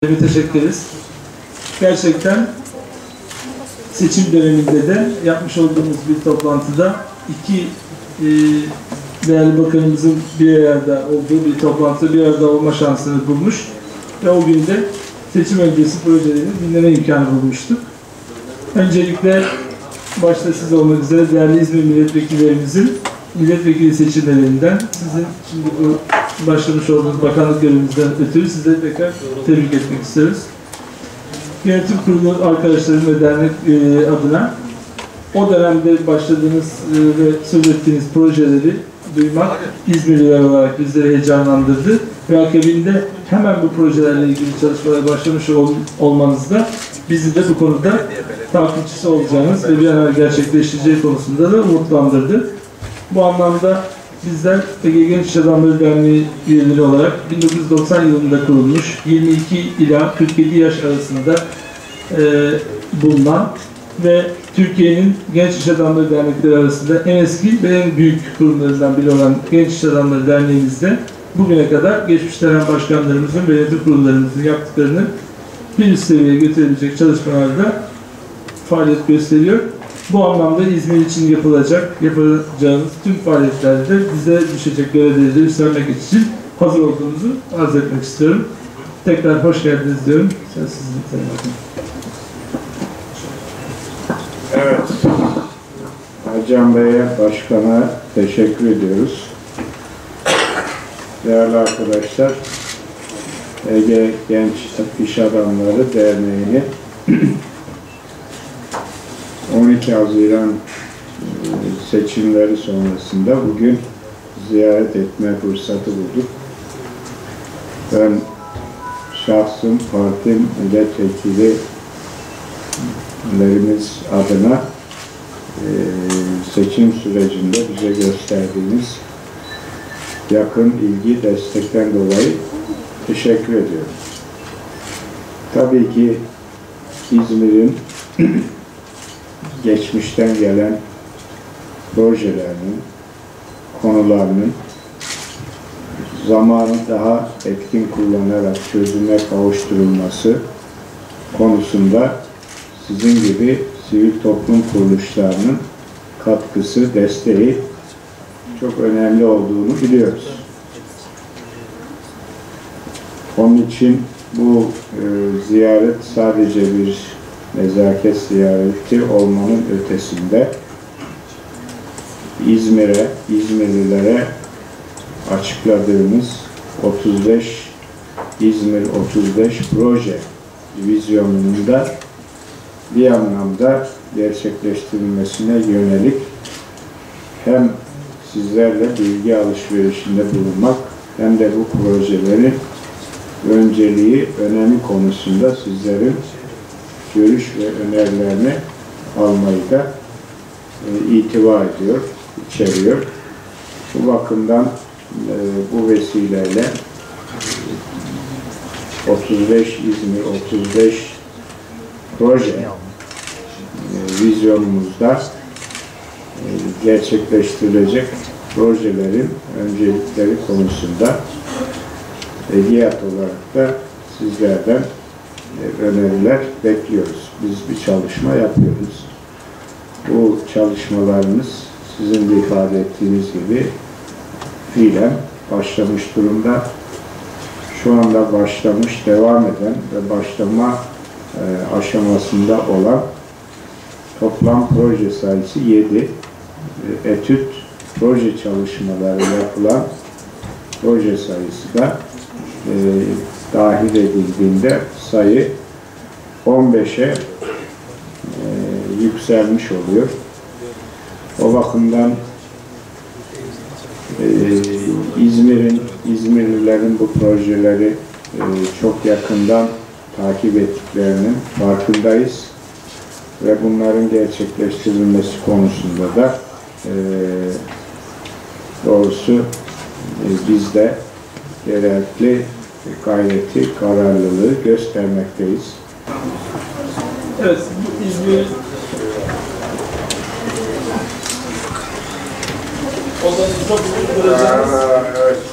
teşekkür ederiz. Gerçekten seçim döneminde de yapmış olduğumuz bir toplantıda iki e, değerli bakanımızın bir arada olduğu bir toplantıda bir arada olma şansını bulmuş ve o gün de seçim öncesi projelerini dinleme imkanı bulmuştuk. Öncelikle başta siz olmak üzere değerli İzmir milletvekillerimizin milletvekili seçimlerinden sizin şimdi bu başlamış olduğunuz bakanlık görevinizden ötürü size tekrar tebrik etmek istiyoruz. Yönetim kurulu arkadaşlarım ve dernek e, adına o dönemde başladığınız e, ve söz ettiğiniz projeleri duymak İzmirliler olarak bizleri heyecanlandırdı ve akabinde hemen bu projelerle ilgili çalışmalara başlamış ol, olmanız da bizi de bu konuda takipçisi olacağınız ve bir an gerçekleşeceği konusunda da umutlandırdı. Bu anlamda bizler Ege Genç İş Adamları Derneği üyeleri olarak 1990 yılında kurulmuş 22 ila 47 yaş arasında e, bulunan ve Türkiye'nin Genç İş Adamları Dernekleri arasında en eski ve en büyük kurumlarından biri olan Genç İş Adamları Derneğimizde bugüne kadar geçmiş dönem başkanlarımızın ve yönetim kurullarımızın yaptıklarını bir üst seviyeye götürebilecek çalışmalarda faaliyet gösteriyor. Bu anlamda İzmir için yapılacak, yapacağımız tüm faaliyetlerde bize düşecek görevleri üstlenmek için hazır olduğumuzu arz etmek istiyorum. Tekrar hoş geldiniz diyorum. Sen sizin bakın. Evet. Hacan Bey'e, Başkan'a teşekkür ediyoruz. Değerli arkadaşlar, Ege Genç İş Adamları Derneği'ni 12 Haziran e, seçimleri sonrasında bugün ziyaret etme fırsatı bulduk. Ben şahsım partim milletvekillerimiz adına e, seçim sürecinde bize gösterdiğiniz yakın ilgi, destekten dolayı teşekkür ediyorum. Tabii ki İzmir'in geçmişten gelen projelerinin, konularının zamanı daha etkin kullanarak çözüme kavuşturulması konusunda sizin gibi sivil toplum kuruluşlarının katkısı, desteği çok önemli olduğunu biliyoruz. Onun için bu e, ziyaret sadece bir nezaket ziyareti olmanın ötesinde İzmir'e, İzmirlilere açıkladığımız 35 İzmir 35 proje vizyonunun da bir anlamda gerçekleştirilmesine yönelik hem sizlerle bilgi alışverişinde bulunmak hem de bu projelerin önceliği, önemi konusunda sizlerin görüş ve önerilerini almayı da e, itibar ediyor, içeriyor. Bu bakımdan e, bu vesileyle 35 İzmir 35 proje e, vizyonumuzda e, gerçekleştirilecek projelerin öncelikleri konusunda hediyat olarak da sizlerden e, öneriler bekliyoruz. Biz bir çalışma yapıyoruz. Bu çalışmalarımız sizin de ifade ettiğiniz gibi fiilen başlamış durumda. Şu anda başlamış, devam eden ve başlama e, aşamasında olan toplam proje sayısı 7. E, etüt proje çalışmaları yapılan proje sayısı da e, dahil edildiğinde sayı 15'e e, yükselmiş oluyor. O bakımdan e, İzmir'in, İzmirlilerin bu projeleri e, çok yakından takip ettiklerinin farkındayız. Ve bunların gerçekleştirilmesi konusunda da e, doğrusu e, biz de gerekli gayreti, kararlılığı göstermekteyiz. Evet, İzmir odanın çok uzun duracağımız.